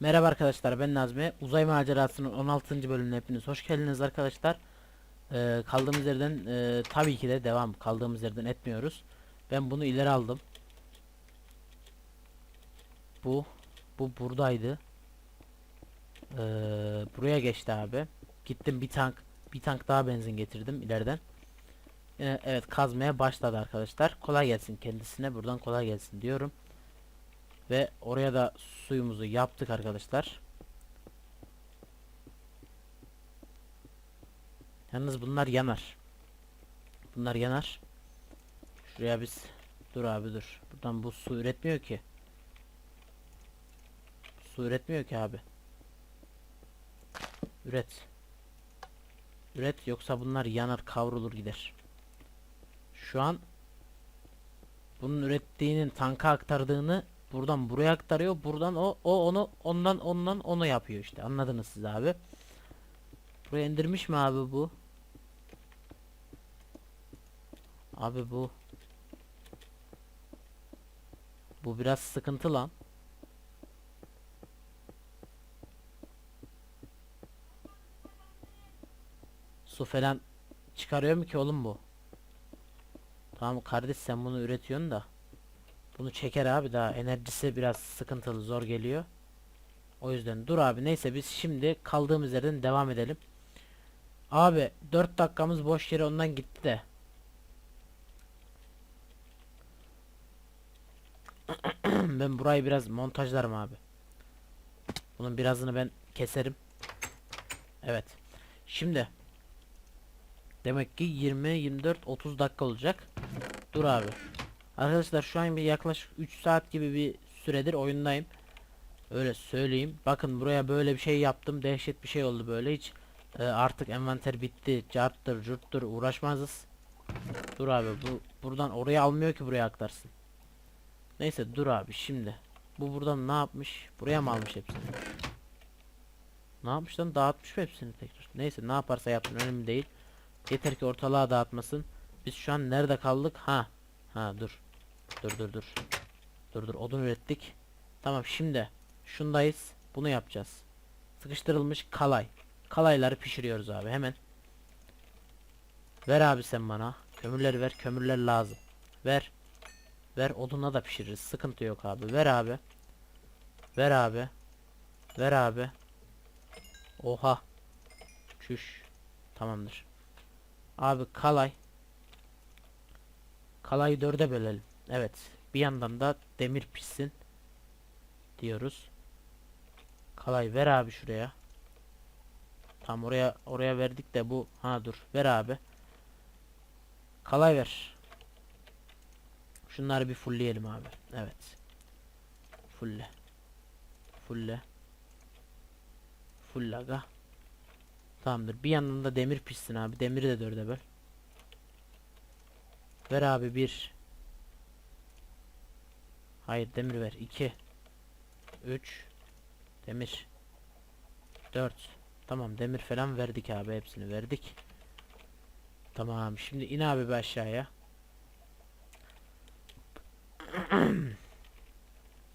Merhaba arkadaşlar ben Nazmi. Uzay macerasının 16. bölümüne hepiniz hoş geldiniz arkadaşlar. Ee, kaldığımız yerden e, tabii ki de devam. Kaldığımız yerden etmiyoruz. Ben bunu ileri aldım. Bu bu buradaydı. Ee, buraya geçti abi. Gittim bir tank bir tank daha benzin getirdim ileriden. Ee, evet kazmaya başladı arkadaşlar. Kolay gelsin kendisine. Buradan kolay gelsin diyorum. Ve oraya da suyumuzu yaptık arkadaşlar. Yalnız bunlar yanar. Bunlar yanar. Şuraya biz dur abi dur. Buradan bu su üretmiyor ki. Su üretmiyor ki abi. Üret. Üret yoksa bunlar yanar kavrulur gider. Şu an bunun ürettiğinin tanka aktardığını buradan buraya aktarıyor. Buradan o o onu ondan ondan onu yapıyor işte. Anladınız siz abi. Buraya indirmiş mi abi bu? Abi bu bu biraz sıkıntı lan. Su falan çıkarıyor mu ki oğlum bu? Tamam kardeş sen bunu üretiyorsun da. Bunu çeker abi daha enerjisi biraz sıkıntılı zor geliyor. O yüzden dur abi neyse biz şimdi kaldığımız yerden devam edelim. Abi 4 dakikamız boş yere ondan gitti de. ben burayı biraz montajlarım abi. Bunun birazını ben keserim. Evet. Şimdi demek ki 20 24 30 dakika olacak. Dur abi. Arkadaşlar şu an bir yaklaşık 3 saat gibi bir süredir oyundayım. Öyle söyleyeyim. Bakın buraya böyle bir şey yaptım. Dehşet bir şey oldu böyle. Hiç e, artık envanter bitti. Carttır, curttur uğraşmazız. Dur abi bu buradan oraya almıyor ki buraya aktarsın. Neyse dur abi şimdi. Bu buradan ne yapmış? Buraya mı almış hepsini? Ne yapmış lan? Dağıtmış mı hepsini tekrar? Neyse ne yaparsa yapsın önemli değil. Yeter ki ortalığa dağıtmasın. Biz şu an nerede kaldık? Ha. Ha dur. Dur dur dur. Dur dur odun ürettik. Tamam şimdi şundayız. Bunu yapacağız. Sıkıştırılmış kalay. Kalayları pişiriyoruz abi hemen. Ver abi sen bana. Kömürleri ver. Kömürler lazım. Ver. Ver odunla da pişiririz. Sıkıntı yok abi. Ver abi. Ver abi. Ver abi. Oha. Çüş. Tamamdır. Abi kalay. Kalayı dörde bölelim. Evet. Bir yandan da demir pişsin. Diyoruz. Kalay ver abi şuraya. Tam oraya oraya verdik de bu ha dur ver abi. Kalay ver. Şunları bir fullleyelim abi. Evet. Fulle. Fulle. Full aga. Tamamdır. Bir yandan da demir pişsin abi. Demiri de dörde böl. Ver abi bir. Hayır demir ver. 2 3 Demir 4 Tamam demir falan verdik abi hepsini verdik. Tamam şimdi in abi bir aşağıya.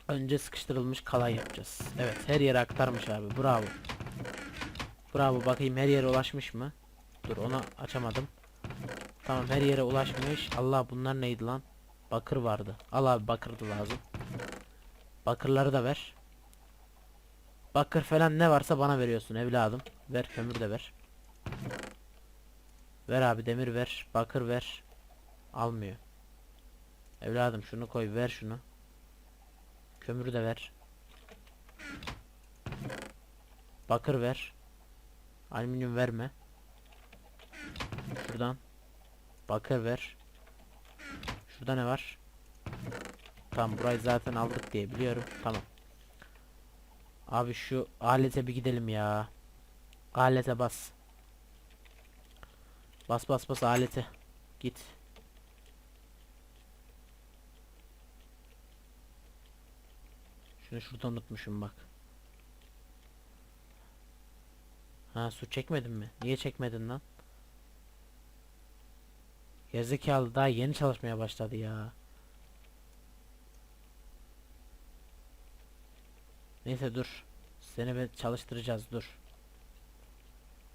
Önce sıkıştırılmış kalay yapacağız. Evet her yere aktarmış abi bravo. Bravo bakayım her yere ulaşmış mı? Dur onu açamadım. Tamam her yere ulaşmış. Allah bunlar neydi lan? Bakır vardı. Al abi bakır da lazım. Bakırları da ver. Bakır falan ne varsa bana veriyorsun evladım. Ver kömür de ver. Ver abi demir ver. Bakır ver. Almıyor. Evladım şunu koy ver şunu. Kömürü de ver. Bakır ver. Alüminyum verme. Şuradan. Bakır ver. Şurada ne var? Tamam burayı zaten aldık diye biliyorum. Tamam. Abi şu alete bir gidelim ya. Alete bas. Bas bas bas alete. Git. Şunu şurada unutmuşum bak. Ha su çekmedin mi? Niye çekmedin lan? Gerizekalı daha yeni çalışmaya başladı ya. Neyse dur. Seni bir çalıştıracağız dur.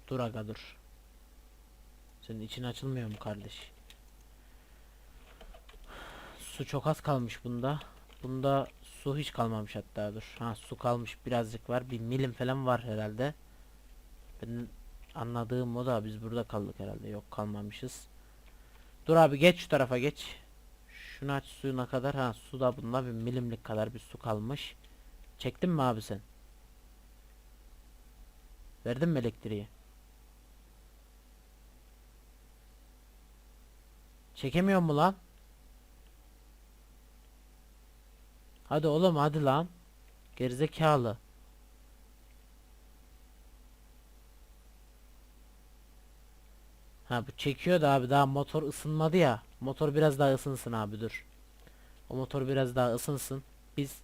Dur aga dur. Senin için açılmıyor mu kardeş? Su çok az kalmış bunda. Bunda su hiç kalmamış hatta dur. Ha su kalmış birazcık var. Bir milim falan var herhalde. Benim anladığım o da biz burada kaldık herhalde. Yok kalmamışız. Dur abi geç şu tarafa geç. Şunu aç suyuna kadar. Ha suda bunda bir milimlik kadar bir su kalmış. Çektin mi abi sen? Verdin mi elektriği? Çekemiyor mu lan? Hadi oğlum hadi lan. Gerizekalı. Ha bu çekiyor da abi daha motor ısınmadı ya. Motor biraz daha ısınsın abi dur. O motor biraz daha ısınsın. Biz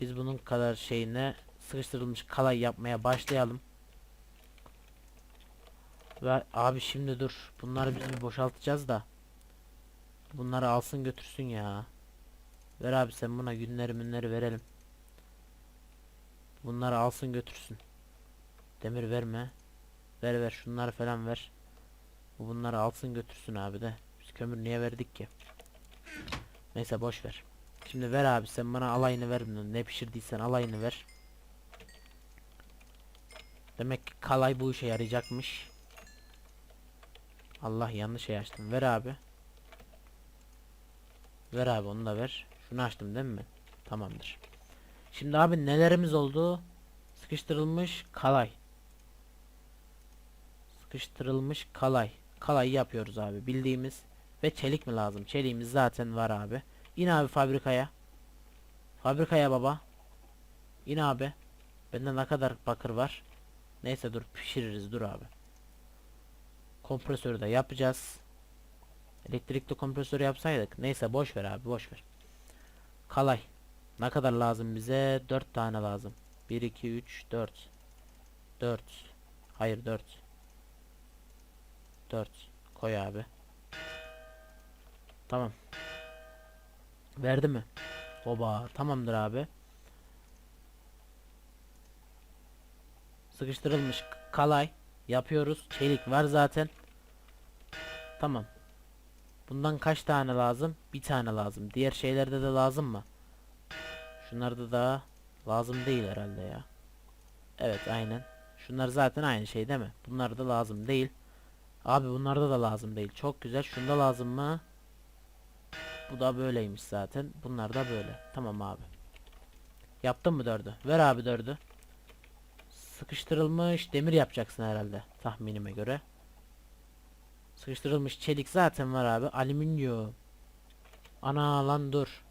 biz bunun kadar şeyine sıkıştırılmış kalay yapmaya başlayalım. Ve abi şimdi dur. Bunları biz bir boşaltacağız da. Bunları alsın götürsün ya. Ver abi sen buna günleri münleri verelim. Bunları alsın götürsün. Demir verme. Ver ver şunları falan ver. Bu bunları alsın götürsün abi de. Biz kömür niye verdik ki? Neyse boş ver. Şimdi ver abi sen bana alayını ver. Ne pişirdiysen alayını ver. Demek ki kalay bu işe yarayacakmış. Allah yanlış şey açtım. Ver abi. Ver abi onu da ver. Şunu açtım değil mi? Tamamdır. Şimdi abi nelerimiz oldu? Sıkıştırılmış kalay. Sıkıştırılmış kalay. Kalay yapıyoruz abi bildiğimiz. Ve çelik mi lazım? Çeliğimiz zaten var abi. İn abi fabrikaya. Fabrikaya baba. İn abi. Bende ne kadar bakır var? Neyse dur pişiririz dur abi. Kompresörü de yapacağız. Elektrikli kompresör yapsaydık. Neyse boş ver abi boş ver. Kalay. Ne kadar lazım bize? 4 tane lazım. 1 2 3 4. 4. Hayır 4. 4. Koy abi. Tamam. Verdi mi? Oba tamamdır abi. Sıkıştırılmış kalay yapıyoruz. Çelik var zaten. Tamam. Bundan kaç tane lazım? Bir tane lazım. Diğer şeylerde de lazım mı? Şunlarda da lazım değil herhalde ya. Evet aynen. Şunlar zaten aynı şey değil mi? Bunlar da lazım değil. Abi bunlarda da lazım değil. Çok güzel. Şunda lazım mı? Bu da böyleymiş zaten. Bunlar da böyle. Tamam abi. Yaptın mı dördü? Ver abi dördü. Sıkıştırılmış demir yapacaksın herhalde. Tahminime göre. Sıkıştırılmış çelik zaten var abi. Alüminyum. Ana lan dur.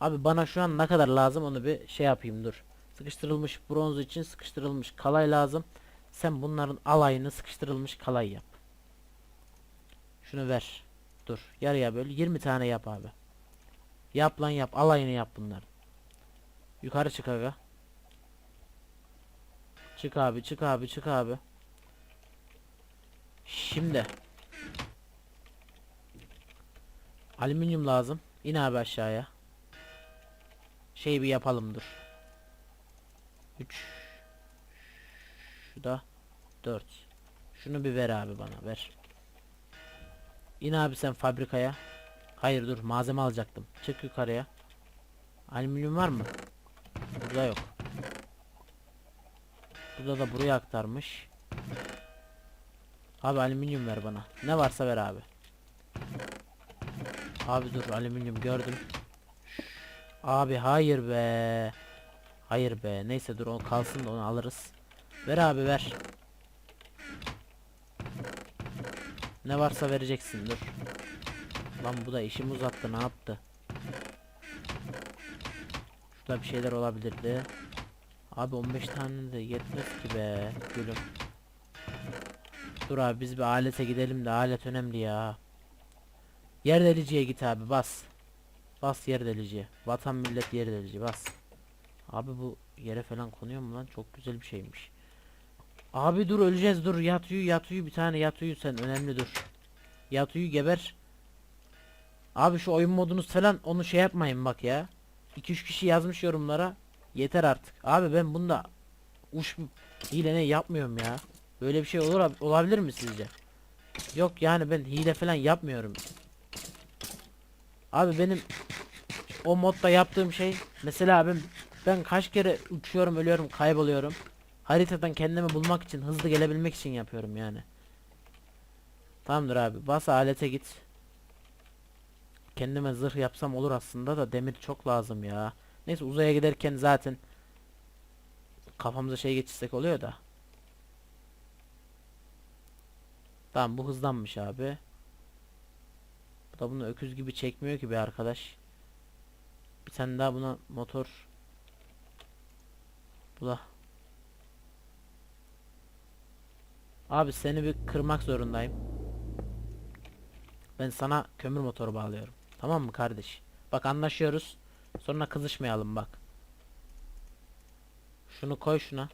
Abi bana şu an ne kadar lazım onu bir şey yapayım dur. Sıkıştırılmış bronz için sıkıştırılmış kalay lazım. Sen bunların alayını sıkıştırılmış kalay yap. Şunu ver. Dur. Yarıya böl. 20 tane yap abi. Yap lan yap. Alayını yap bunların. Yukarı çık aga. Çık abi çık abi çık abi. Şimdi. Alüminyum lazım. İn abi aşağıya. Şey bir yapalım dur. 3 Şu da 4 Şunu bir ver abi bana ver. İn abi sen fabrikaya. Hayır dur malzeme alacaktım. Çık yukarıya. Alüminyum var mı? Burada yok. Burada da buraya aktarmış. Abi alüminyum ver bana. Ne varsa ver abi. Abi dur alüminyum gördüm. Abi hayır be. Hayır be. Neyse dur o kalsın da onu alırız. Ver abi ver. Ne varsa vereceksin dur. Lan bu da işimi uzattı ne yaptı? Şurada bir şeyler olabilirdi. Abi 15 tane de yetmez ki be gülüm. Dur abi biz bir alete gidelim de alet önemli ya. Yer deliciye git abi bas. Bas yer deliciye. Vatan millet yer delici bas. Abi bu yere falan konuyor mu lan? Çok güzel bir şeymiş. Abi dur öleceğiz dur yat uyu bir tane yat sen önemli dur. Yat geber. Abi şu oyun modunuz falan onu şey yapmayın bak ya. 2-3 kişi yazmış yorumlara. Yeter artık. Abi ben bunda uç hile ne yapmıyorum ya. Böyle bir şey olur ab- olabilir mi sizce? Yok yani ben hile falan yapmıyorum. Abi benim o modda yaptığım şey mesela ben ben kaç kere uçuyorum ölüyorum kayboluyorum. Haritadan kendimi bulmak için hızlı gelebilmek için yapıyorum yani. Tamamdır abi bas alete git. Kendime zırh yapsam olur aslında da demir çok lazım ya. Neyse uzaya giderken zaten kafamıza şey geçirsek oluyor da. Tamam bu hızlanmış abi. Bu da bunu öküz gibi çekmiyor ki bir arkadaş. Bir tane daha buna motor. Bu da. Abi seni bir kırmak zorundayım. Ben sana kömür motoru bağlıyorum. Tamam mı kardeş? Bak anlaşıyoruz. Sonra kızışmayalım bak. Şunu koy şuna.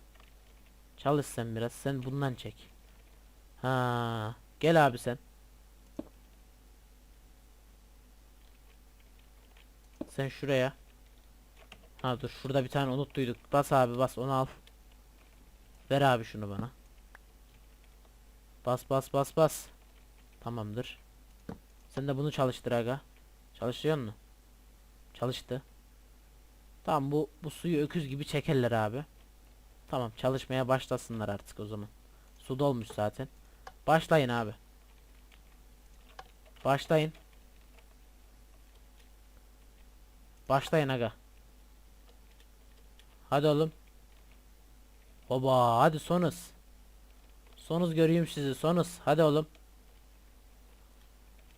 Çalış sen biraz. Sen bundan çek. Ha, gel abi sen. Sen şuraya. Ha dur şurada bir tane unuttuyduk. Bas abi bas onu al. Ver abi şunu bana. Bas bas bas bas. Tamamdır. Sen de bunu çalıştır aga. Çalışıyor mu? Çalıştı. Tamam bu bu suyu öküz gibi çekerler abi. Tamam çalışmaya başlasınlar artık o zaman. Su dolmuş zaten. Başlayın abi. Başlayın. Başlayın aga. Hadi oğlum. Oba hadi sonuz. Sonuz göreyim sizi sonuz. Hadi oğlum.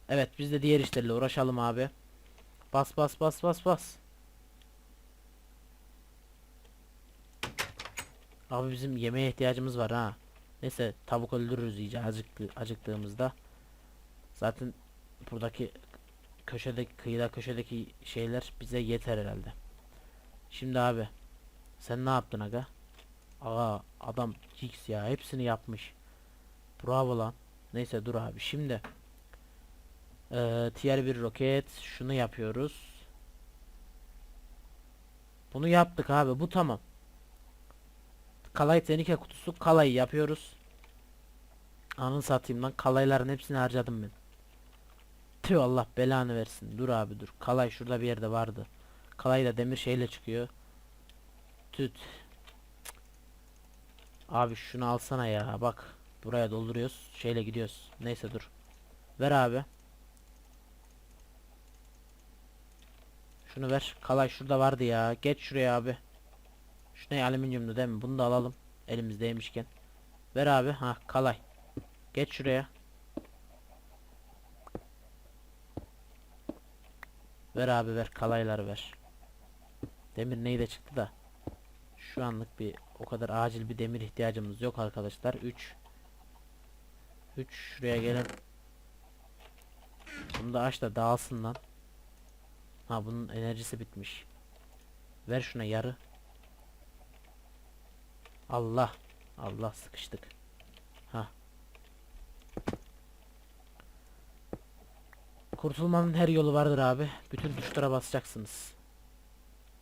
Evet biz de diğer işlerle uğraşalım abi. Bas bas bas bas bas. Abi bizim yemeğe ihtiyacımız var ha. Neyse tavuk öldürürüz iyice acıktı, acıktığımızda. Zaten buradaki köşedeki kıyıda köşedeki şeyler bize yeter herhalde. Şimdi abi sen ne yaptın aga? Aa adam X ya hepsini yapmış. Bravo lan. Neyse dur abi şimdi. Ee, tier 1 roket şunu yapıyoruz. Bunu yaptık abi bu tamam. Kalay tenike kutusu kalayı yapıyoruz. Anın satayım lan kalayların hepsini harcadım ben. Tüh Allah belanı versin. Dur abi dur. Kalay şurada bir yerde vardı. Kalay da demir şeyle çıkıyor. Tüt. Abi şunu alsana ya bak. Buraya dolduruyoruz. Şeyle gidiyoruz. Neyse dur. Ver abi. Şunu ver. Kalay şurada vardı ya. Geç şuraya abi. Şu ne alüminyumlu değil mi? Bunu da alalım. Elimizdeymişken. Ver abi. Ha kalay. Geç şuraya. Ver abi ver. Kalayları ver. Demir neyde çıktı da. Şu anlık bir o kadar acil bir demir ihtiyacımız yok arkadaşlar. 3 3 şuraya gelin. Bunu da aç da dağılsın lan. Ha bunun enerjisi bitmiş. Ver şuna yarı. Allah. Allah sıkıştık. Ha. Kurtulmanın her yolu vardır abi. Bütün tuşlara basacaksınız.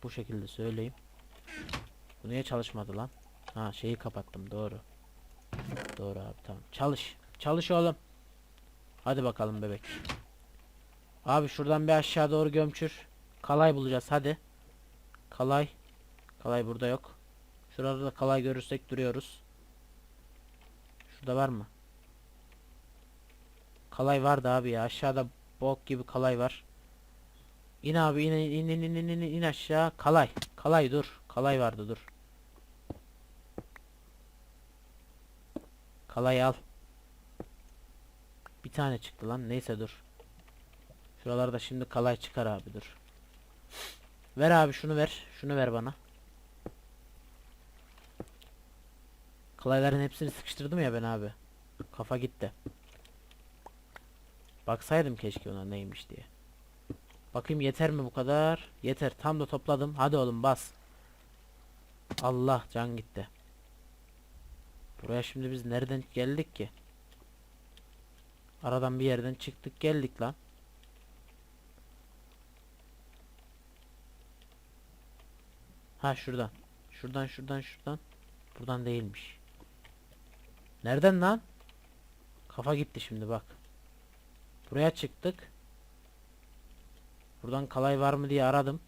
Bu şekilde söyleyeyim. Bu niye çalışmadı lan? Ha şeyi kapattım doğru. Doğru abi tamam. Çalış. Çalış oğlum. Hadi bakalım bebek. Abi şuradan bir aşağı doğru gömçür. Kalay bulacağız hadi. Kalay. Kalay burada yok. Şurada da kalay görürsek duruyoruz. Şurada var mı? Kalay vardı abi ya. Aşağıda bok gibi kalay var. İn abi in in in in in in, in aşağı. Kalay. Kalay dur. Kalay vardı dur. Kalay al. Bir tane çıktı lan. Neyse dur. Şuralarda şimdi kalay çıkar abi dur. Ver abi şunu ver. Şunu ver bana. Kalayların hepsini sıkıştırdım ya ben abi. Kafa gitti. Baksaydım keşke ona neymiş diye. Bakayım yeter mi bu kadar? Yeter. Tam da topladım. Hadi oğlum bas. Allah can gitti. Buraya şimdi biz nereden geldik ki? Aradan bir yerden çıktık geldik lan. Ha şuradan. Şuradan şuradan şuradan. Buradan değilmiş. Nereden lan? Kafa gitti şimdi bak. Buraya çıktık. Buradan kalay var mı diye aradım.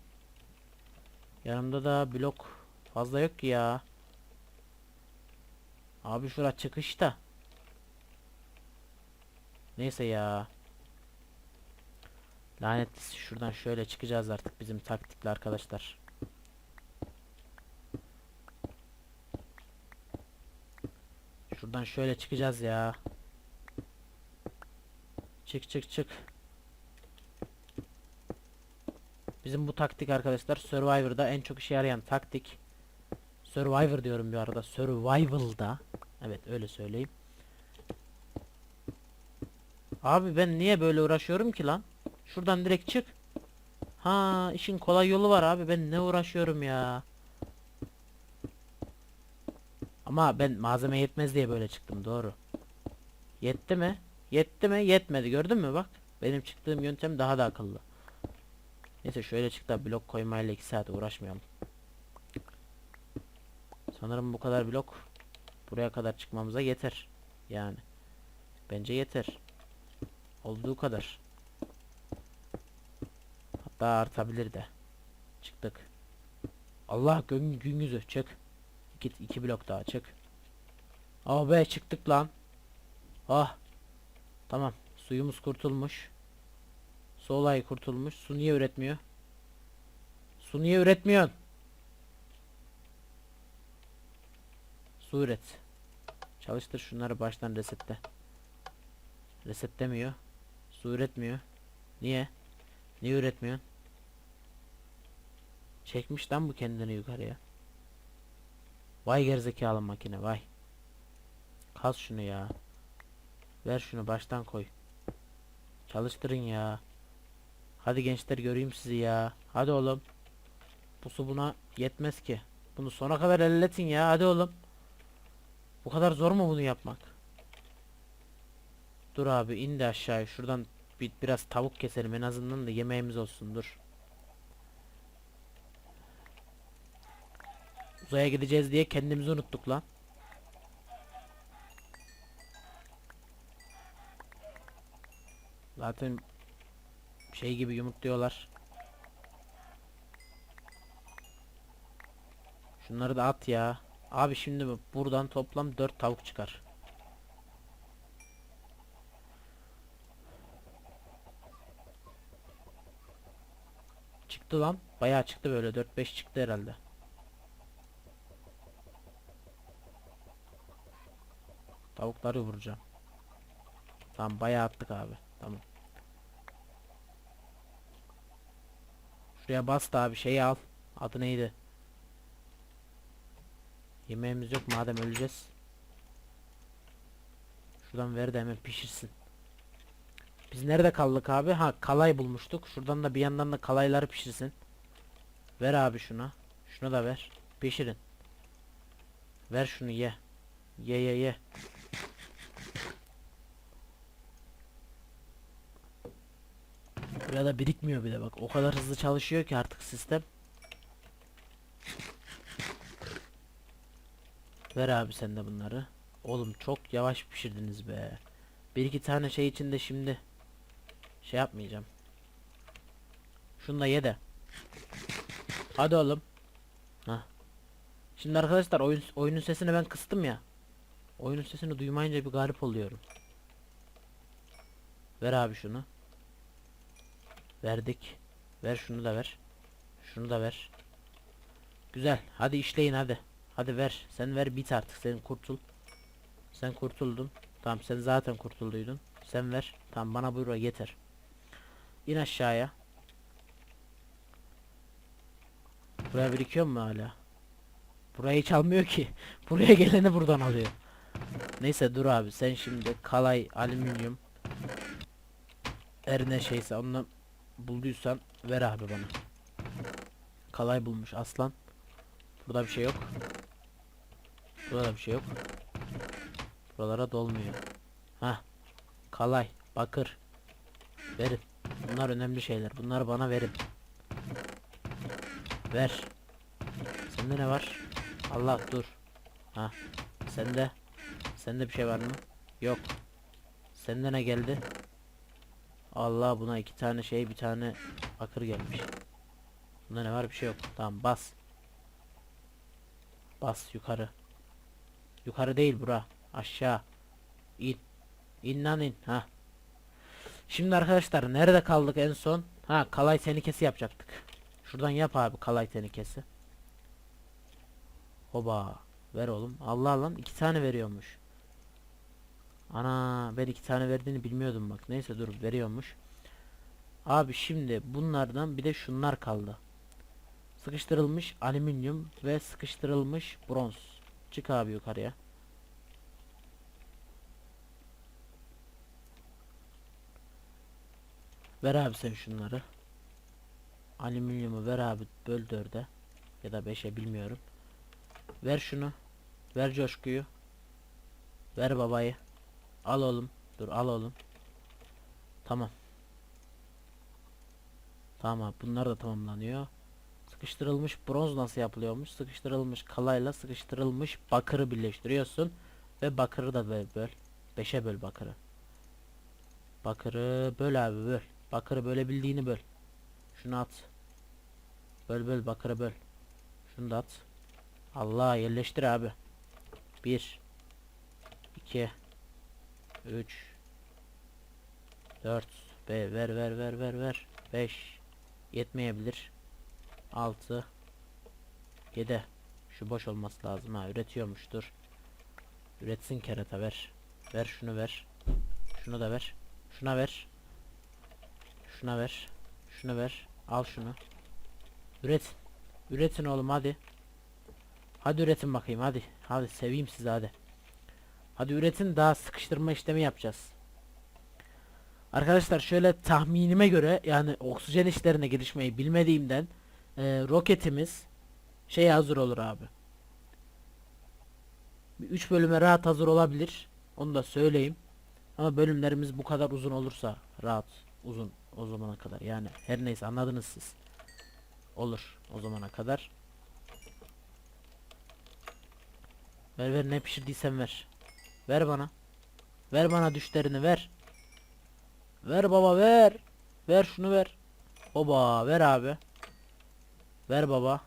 Yanımda da blok fazla yok ki ya. Abi şura çıkışta. Neyse ya. Lanetlisi şuradan şöyle çıkacağız artık bizim taktikli arkadaşlar. Şuradan şöyle çıkacağız ya. Çık çık çık. Bizim bu taktik arkadaşlar Survivor'da en çok işe yarayan taktik. Survivor diyorum bir arada. Survival'da. Evet öyle söyleyeyim. Abi ben niye böyle uğraşıyorum ki lan? Şuradan direkt çık. Ha işin kolay yolu var abi ben ne uğraşıyorum ya. Ama ben malzeme yetmez diye böyle çıktım doğru. Yetti mi? Yetti mi? Yetmedi gördün mü bak. Benim çıktığım yöntem daha da akıllı. Neyse şöyle çık da blok koymayla 2 saat uğraşmayalım. Sanırım bu kadar blok buraya kadar çıkmamıza yeter. Yani. Bence yeter. Olduğu kadar. Hatta artabilir de. Çıktık. Allah gün, gün yüzü çık. İki, iki blok daha çık. Ah be çıktık lan. Ah. Tamam. Suyumuz kurtulmuş. Su olayı kurtulmuş. Su niye üretmiyor? Su niye üretmiyorsun? Su üret. Çalıştır şunları baştan resette. Resetlemiyor. Su üretmiyor. Niye? Niye üretmiyorsun? Çekmiş lan bu kendini yukarıya. Vay gerizekalı makine vay. Kaz şunu ya. Ver şunu baştan koy. Çalıştırın ya. Hadi gençler göreyim sizi ya. Hadi oğlum. Bu su buna yetmez ki. Bunu sona kadar elletin ya. Hadi oğlum. Bu kadar zor mu bunu yapmak? Dur abi indi aşağıya. Şuradan bir, biraz tavuk keselim en azından da yemeğimiz olsun dur. Uzaya gideceğiz diye kendimizi unuttuk lan. Zaten şey gibi yumurtluyorlar. Şunları da at ya. Abi şimdi bu- buradan toplam 4 tavuk çıkar. Çıktı lan. Bayağı çıktı böyle 4-5 çıktı herhalde. Tavukları vuracağım. Tamam bayağı attık abi. Tamam. Şuraya bas da abi şeyi al. Adı neydi? Yemeğimiz yok madem öleceğiz. Şuradan ver de hemen pişirsin. Biz nerede kaldık abi? Ha kalay bulmuştuk. Şuradan da bir yandan da kalayları pişirsin. Ver abi şuna. Şunu da ver. Pişirin. Ver şunu ye. Ye ye ye. Burada birikmiyor bile bak. O kadar hızlı çalışıyor ki artık sistem. Ver abi sen de bunları. Oğlum çok yavaş pişirdiniz be. Bir iki tane şey içinde şimdi şey yapmayacağım. Şunu da ye de. Hadi oğlum. Hah. Şimdi arkadaşlar oyun oyunun sesini ben kıstım ya. Oyunun sesini duymayınca bir garip oluyorum. Ver abi şunu. Verdik. Ver şunu da ver. Şunu da ver. Güzel. Hadi işleyin hadi. Hadi ver. Sen ver bit artık. Sen kurtul. Sen kurtuldun. Tamam sen zaten kurtulduydun. Sen ver. Tamam bana buyur yeter. İn aşağıya. Buraya birikiyor mu hala? Burayı hiç almıyor ki. Buraya geleni buradan alıyor. Neyse dur abi sen şimdi kalay alüminyum her ne şeyse onu bulduysan ver abi bana. Kalay bulmuş aslan. Burada bir şey yok. Burada bir şey yok. Buralara dolmuyor. Ha. Kalay, bakır. Verin. Bunlar önemli şeyler. Bunları bana verin. Ver. Sende ne var? Allah dur. Ha. Sende. Sende bir şey var mı? Yok. Sende ne geldi? Allah buna iki tane şey bir tane bakır gelmiş. Bunda ne var bir şey yok. Tamam bas. Bas yukarı. Yukarı değil bura. Aşağı. İn. İn lan in. Ha. Şimdi arkadaşlar nerede kaldık en son? Ha kalay tenikesi yapacaktık. Şuradan yap abi kalay tenikesi. Oba. Ver oğlum. Allah lan iki tane veriyormuş. Ana ben iki tane verdiğini bilmiyordum bak. Neyse dur veriyormuş. Abi şimdi bunlardan bir de şunlar kaldı. Sıkıştırılmış alüminyum ve sıkıştırılmış bronz. Çık abi yukarıya. Ver abi sen şunları. Alüminyumu ver abi böl dörde. Ya da beşe bilmiyorum. Ver şunu. Ver coşkuyu. Ver babayı. Al oğlum. Dur al oğlum. Tamam. Tamam bunlar da tamamlanıyor. Sıkıştırılmış bronz nasıl yapılıyormuş? Sıkıştırılmış kalayla sıkıştırılmış bakırı birleştiriyorsun. Ve bakırı da böl. böl. Beşe böl bakırı. Bakırı böl abi böl. Bakırı bölebildiğini böl. Şunu at. Böl böl bakırı böl. Şunu da at. Allah yerleştir abi. 1 2 3 4 Be ver ver ver ver ver. 5 yetmeyebilir. 6 7 şu boş olması lazım ha. Üretiyormuştur. Üretsin kerata ver. Ver şunu ver. Şunu da ver. Şuna ver şuna ver. Şunu ver. Al şunu. Üret. Üretin oğlum hadi. Hadi üretin bakayım hadi. Hadi seveyim sizi hadi. Hadi üretin daha sıkıştırma işlemi yapacağız. Arkadaşlar şöyle tahminime göre yani oksijen işlerine girişmeyi bilmediğimden e, roketimiz şey hazır olur abi. 3 bölüme rahat hazır olabilir. Onu da söyleyeyim. Ama bölümlerimiz bu kadar uzun olursa rahat uzun o zamana kadar. Yani her neyse anladınız siz. Olur o zamana kadar. Ver ver ne pişirdiysen ver. Ver bana. Ver bana düşlerini ver. Ver baba ver. Ver şunu ver. Oba ver abi. Ver baba.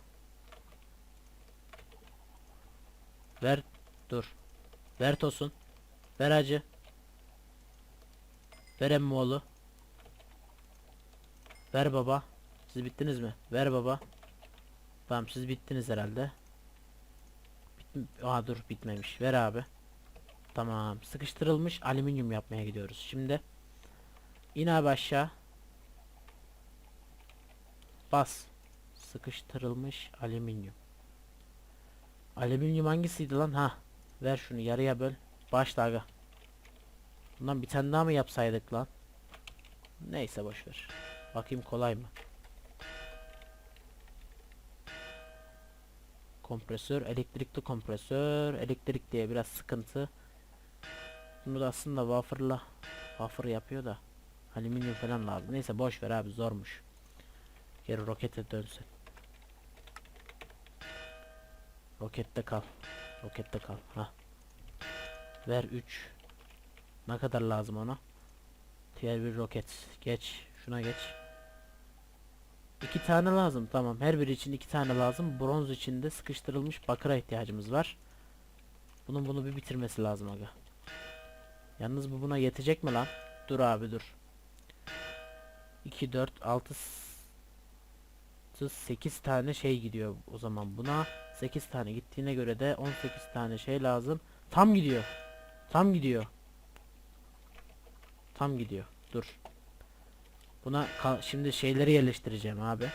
Ver. Dur. Ver Tosun. Ver hacı. Ver emmoğlu. Ver baba. Siz bittiniz mi? Ver baba. Tamam siz bittiniz herhalde. Bit Aa dur bitmemiş. Ver abi. Tamam. Sıkıştırılmış alüminyum yapmaya gidiyoruz. Şimdi İn abi aşağı. Bas. Sıkıştırılmış alüminyum. Alüminyum hangisiydi lan? Ha. Ver şunu yarıya böl. Başla aga. Bundan bir tane daha mı yapsaydık lan? Neyse boşver. Bakayım kolay mı? Kompresör, elektrikli kompresör, elektrik diye biraz sıkıntı. Bunu da aslında wafer'la wafer yapıyor da. Alüminyum falan lazım. Neyse boş ver abi zormuş. Geri rokete dönsün. Rokette kal. Rokette kal. Ha. Ver 3. Ne kadar lazım ona? Diğer bir roket. Geç. Şuna geç. İki tane lazım. Tamam. Her biri için iki tane lazım. Bronz içinde sıkıştırılmış bakıra ihtiyacımız var. Bunun bunu bir bitirmesi lazım aga. Yalnız bu buna yetecek mi lan? Dur abi dur. 2 4 6 8 tane şey gidiyor o zaman buna 8 tane gittiğine göre de 18 tane şey lazım tam gidiyor tam gidiyor tam gidiyor dur buna şimdi şeyleri yerleştireceğim abi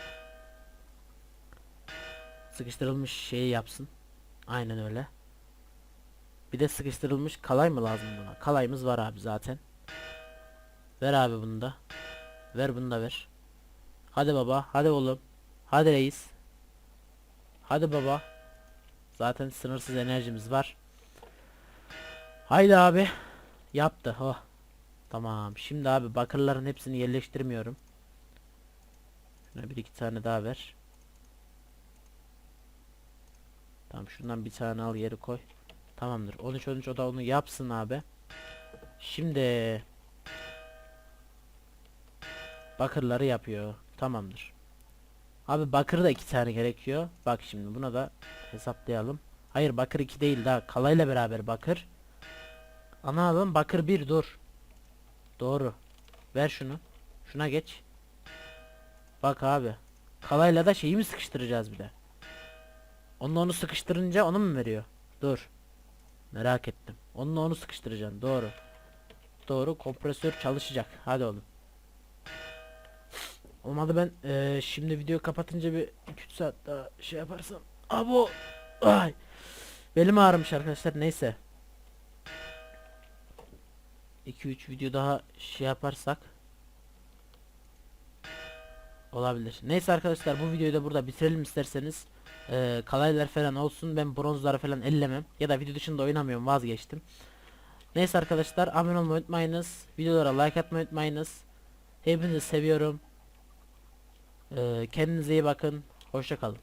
sıkıştırılmış şeyi yapsın aynen öyle bir de sıkıştırılmış kalay mı lazım buna kalayımız var abi zaten ver abi bunu da Ver bunu da ver. Hadi baba. Hadi oğlum. Hadi reis. Hadi baba. Zaten sınırsız enerjimiz var. Haydi abi. Yaptı. Oh. Tamam. Şimdi abi bakırların hepsini yerleştirmiyorum. Şuna bir iki tane daha ver. Tamam şundan bir tane al yeri koy. Tamamdır. 13 13 o da onu yapsın abi. Şimdi bakırları yapıyor. Tamamdır. Abi bakır da iki tane gerekiyor. Bak şimdi buna da hesaplayalım. Hayır bakır 2 değil daha kalayla beraber bakır. Ana alın bakır 1 dur. Doğru. Ver şunu. Şuna geç. Bak abi. Kalayla da şeyi mi sıkıştıracağız bir de? Onunla onu sıkıştırınca onu mu veriyor? Dur. Merak ettim. Onunla onu sıkıştıracaksın. Doğru. Doğru. Kompresör çalışacak. Hadi oğlum. Olmadı ben eee, şimdi video kapatınca bir 2-3 saat daha şey yaparsam. Abo. Ay. Belim ağrımış arkadaşlar. Neyse. 2-3 video daha şey yaparsak olabilir. Neyse arkadaşlar bu videoyu da burada bitirelim isterseniz. Ee, kalaylar falan olsun ben bronzları falan ellemem ya da video dışında oynamıyorum vazgeçtim. Neyse arkadaşlar abone olmayı unutmayınız. Videolara like atmayı unutmayınız. Hepinizi seviyorum. Ee, kendinize iyi bakın. Hoşça kalın.